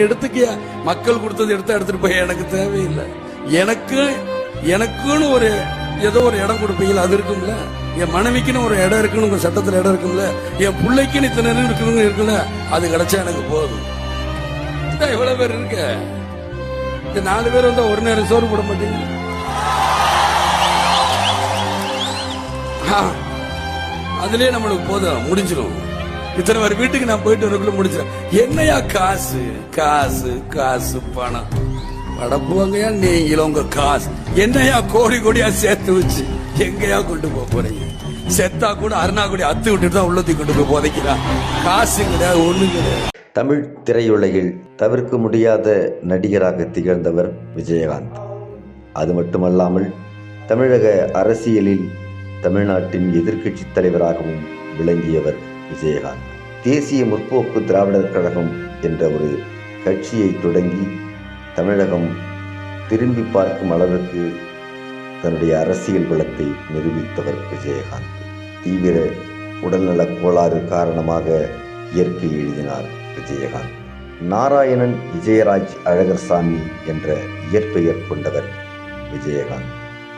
எடுத்துக்கிய? மக்கள் கொடுத்தது எடுத்து எடுத்துட்டு போய் எனக்கு தேவையில்லை. எனக்கு எனக்குன்னு ஒரு ஏதோ ஒரு இடம் கொடுப்பீங்களா? அது இருக்கும்ல. என் மனைவிக்குன்னு ஒரு இடம் இருக்குன்னு உங்க சட்டத்துல இடம் இருக்கும்ல. என் பிள்ளைக்குன்னு இத்தனை இடம் இருக்குல்ல. அது கிடைச்சா எனக்கு போதும். இதான் இவ்வளவு பேர் இருக்க. இந்த நாலு பேர் வந்தா ஒரு நேரம் சோறு போட மாட்டீங்க? அதுலயே நம்மளுக்கு போதும். முடிஞ்சிடும் இத்தனை பேர் வீட்டுக்கு நான் போயிட்டு வரக்குள்ள முடிச்சிடேன் என்னையா காசு? காசு காசு பணம். படப்புவாங்கயா நீங்களும் உங்க காசு. என்னையா கோடி கோடியா சேர்த்து வச்சு எங்கயா கொண்டு போக போறீங்க? செத்தா கூட அருணா கூட அத்து விட்டுட்டு தான் உள்ளத்தி கொண்டு போய் புதைக்கிறான் காசு கிடையாது ஒண்ணு கிடையாது. தமிழ் திரையுலகில் தவிர்க்க முடியாத நடிகராக திகழ்ந்தவர் விஜயகாந்த். அது மட்டுமல்லாமல் தமிழக அரசியலில் தமிழ்நாட்டின் எதிர்க்கட்சி தலைவராகவும் விளங்கியவர் விஜயகாந்த். தேசிய முற்போக்கு திராவிடர் கழகம் என்ற ஒரு கட்சியை தொடங்கி தமிழகம் திரும்பி பார்க்கும் அளவுக்கு தன்னுடைய அரசியல் பலத்தை நிரூபித்தவர் விஜயகாந்த். தீவிர உடல்நலக் கோளாறு காரணமாக இயற்கை எழுதினார் விஜயகாந்த். நாராயணன் விஜயராஜ் அழகர்சாமி என்ற இயற்பெயர் கொண்டவர் விஜயகாந்த்.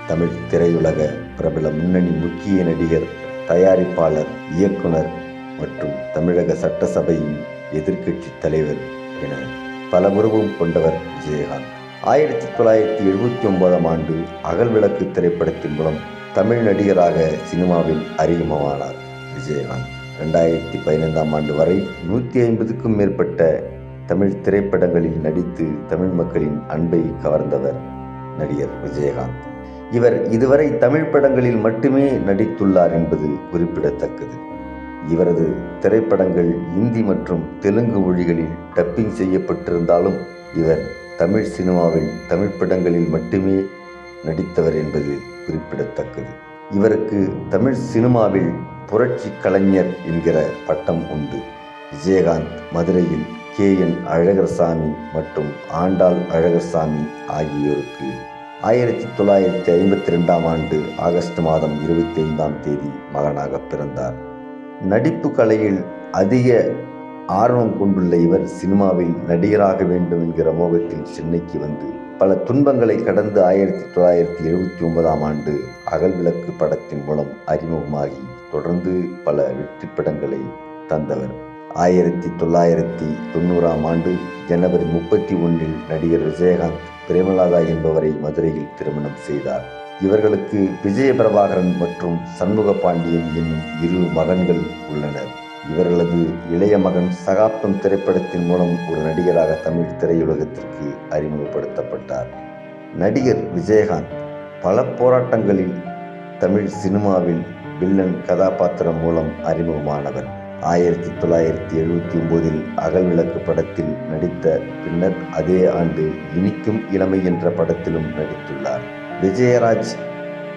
தமிழ் திரையுலக பிரபல முன்னணி முக்கிய நடிகர் தயாரிப்பாளர் இயக்குனர் மற்றும் தமிழக சட்டசபையின் எதிர்க்கட்சி தலைவர் என பல உருவம் கொண்டவர் விஜயகாந்த். ஆயிரத்தி தொள்ளாயிரத்தி எழுபத்தி ஒன்பதாம் ஆண்டு அகல்விளக்கு திரைப்படத்தின் மூலம் தமிழ் நடிகராக சினிமாவில் அறிமுகமானார் விஜயகாந்த். ரெண்டாயிரத்தி பதினைந்தாம் ஆண்டு வரை நூற்றி ஐம்பதுக்கும் மேற்பட்ட தமிழ் திரைப்படங்களில் நடித்து தமிழ் மக்களின் அன்பை கவர்ந்தவர் நடிகர் விஜயகாந்த். இவர் இதுவரை தமிழ் படங்களில் மட்டுமே நடித்துள்ளார் என்பது குறிப்பிடத்தக்கது. இவரது திரைப்படங்கள் இந்தி மற்றும் தெலுங்கு மொழிகளில் டப்பிங் செய்யப்பட்டிருந்தாலும் இவர் தமிழ் சினிமாவில் தமிழ் படங்களில் மட்டுமே நடித்தவர் என்பது குறிப்பிடத்தக்கது. இவருக்கு தமிழ் சினிமாவில் புரட்சி கலைஞர் என்கிற பட்டம் உண்டு. விஜயகாந்த் மதுரையில் கே. என். அழகர்சாமி மற்றும் ஆண்டாள் அழகர்சாமி ஆகியோருக்கு ஆயிரத்தி தொள்ளாயிரத்தி ஐம்பத்தி ரெண்டாம் ஆண்டு ஆகஸ்ட் மாதம் இருபத்தி ஐந்தாம் தேதி மகனாக பிறந்தார். நடிப்பு கலையில் அதிக ஆர்வம் கொண்டுள்ள இவர் சினிமாவில் நடிகராக வேண்டும் என்கிற மோகத்தில் சென்னைக்கு வந்து பல துன்பங்களை கடந்து ஆயிரத்தி தொள்ளாயிரத்தி எழுபத்தி ஒன்பதாம் ஆண்டு அகல் விளக்கு படத்தின் மூலம் அறிமுகமாகி தொடர்ந்து பல வெற்றி படங்களை தந்தவர். ஆயிரத்தி தொள்ளாயிரத்தி தொண்ணூறாம் ஆண்டு ஜனவரி முப்பத்தி ஒன்றில் நடிகர் விஜயகாந்த் பிரேமலாதா என்பவரை மதுரையில் திருமணம் செய்தார். இவர்களுக்கு விஜய பிரபாகரன் மற்றும் சண்முக பாண்டியன் என்னும் இரு மகன்கள் உள்ளனர். இவர்களது இளைய மகன் சகாப்தம் திரைப்படத்தின் மூலம் ஒரு நடிகராக தமிழ் திரையுலகத்திற்கு அறிமுகப்படுத்தப்பட்டார். நடிகர் விஜயகாந்த் பல போராட்டங்களில் தமிழ் சினிமாவில் வில்லன் கதாபாத்திரம் மூலம் அறிமுகமானவர். ஆயிரத்தி தொள்ளாயிரத்தி எழுபத்தி ஒன்பதில் அகல்விளக்கு படத்தில் நடித்த பின்னர் அதே ஆண்டு இனிக்கும் இளமை என்ற படத்திலும் நடித்துள்ளார். விஜயராஜ்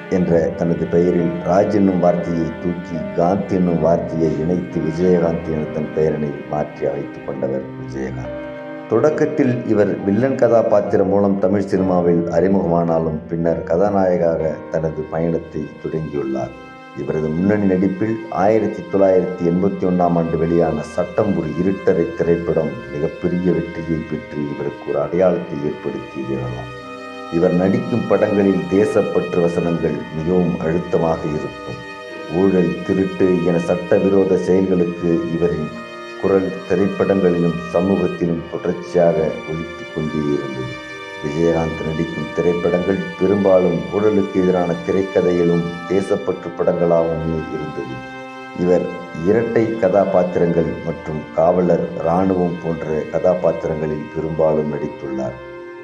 என்ற தனது பெயரில் ராஜ் என்னும் வார்த்தையை தூக்கி காந்த் என்னும் வார்த்தையை இணைத்து விஜயகாந்த் என தன் பெயரினை மாற்றி அமைத்துக் கொண்டவர் விஜயகாந்த். தொடக்கத்தில் இவர் வில்லன் கதாபாத்திரம் மூலம் தமிழ் சினிமாவில் அறிமுகமானாலும் பின்னர் கதாநாயகாக தனது பயணத்தை தொடங்கியுள்ளார். இவரது முன்னணி நடிப்பில் ஆயிரத்தி தொள்ளாயிரத்தி எண்பத்தி ஒன்றாம் ஆண்டு வெளியான சட்டம் ஒரு இருட்டரை திரைப்படம் மிகப்பெரிய வெற்றியை பெற்று இவருக்கு ஒரு அடையாளத்தை ஏற்படுத்தியது இவர் நடிக்கும் படங்களில் தேசப்பற்று வசனங்கள் மிகவும் அழுத்தமாக இருக்கும். ஊழல் திருட்டு என சட்டவிரோத செயல்களுக்கு இவரின் குரல் திரைப்படங்களிலும் சமூகத்திலும் தொடர்ச்சியாக ஒழித்து கொண்டே இருந்தது. விஜயகாந்த் நடிக்கும் திரைப்படங்கள் பெரும்பாலும் ஊழலுக்கு எதிரான திரைக்கதையிலும் தேசப்பற்று படங்களாகவுமே இருந்தது. இவர் இரட்டை கதாபாத்திரங்கள் மற்றும் காவலர் இராணுவம் போன்ற கதாபாத்திரங்களில் பெரும்பாலும் நடித்துள்ளார்.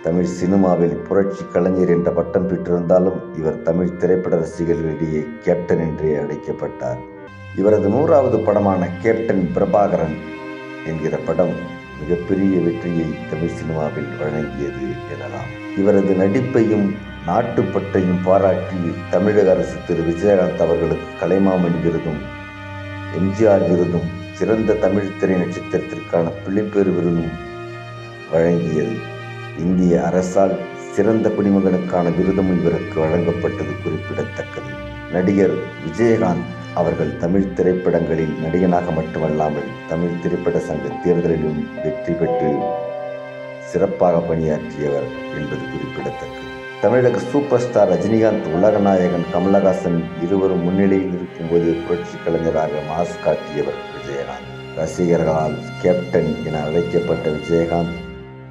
தமிழ் சினிமாவில் புரட்சி கலைஞர் என்ற பட்டம் பெற்றிருந்தாலும் இவர் தமிழ் திரைப்பட ரசிகர்களிடையே கேப்டன் என்றே அழைக்கப்பட்டார். இவரது நூறாவது படமான கேப்டன் பிரபாகரன் என்கிற படம் மிகப்பெரிய வெற்றியை தமிழ் சினிமாவில் வழங்கியது எனலாம். இவரது நடிப்பையும் நாட்டுப்பற்றையும் பாராட்டி தமிழக அரசு திரு. விஜயகாந்த் அவர்களுக்கு கலைமாமணி விருதும் எம்ஜிஆர் விருதும் சிறந்த தமிழ் திரை நட்சத்திரத்திற்கான பிள்ளைப்பேறு விருதும் வழங்கியது. இந்திய அரசால் சிறந்த குடிமகனுக்கான விருதும் இவருக்கு வழங்கப்பட்டது குறிப்பிடத்தக்கது. நடிகர் விஜயகாந்த் அவர்கள் தமிழ் திரைப்படங்களில் நடிகனாக மட்டுமல்லாமல் தமிழ் திரைப்பட சங்க தேர்தலிலும் வெற்றி பெற்று சிறப்பாக பணியாற்றியவர் என்பது குறிப்பிடத்தக்கது. தமிழக சூப்பர் ஸ்டார் ரஜினிகாந்த் உலகநாயகன் கமலஹாசன் இருவரும் முன்னிலையில் இருக்கும்போது புரட்சி கலைஞராக மாஸ் காட்டியவர் விஜயகாந்த். ரசிகர்களால் கேப்டன் என அழைக்கப்பட்ட விஜயகாந்த்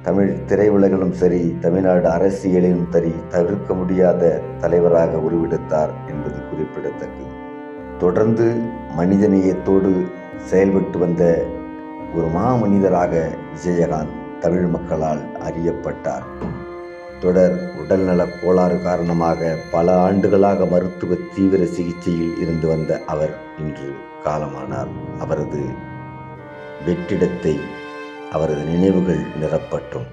தமிழ் திரையுலகிலும் சரி தமிழ்நாடு அரசியலிலும் சரி தவிர்க்க முடியாத தலைவராக உருவெடுத்தார் என்பது குறிப்பிடத்தக்கது. தொடர்ந்து மனிதநேயத்தோடு செயல்பட்டு வந்த ஒரு மாமனிதராக விஜயகாந்த் தமிழ் மக்களால் அறியப்பட்டார். தொடர் உடல்நலக் கோளாறு காரணமாக பல ஆண்டுகளாக மருத்துவ தீவிர சிகிச்சையில் இருந்து வந்த அவர் இன்று காலமானார். அவரது வெற்றிடத்தை அவரது நினைவுகள் நிரப்பட்டும்.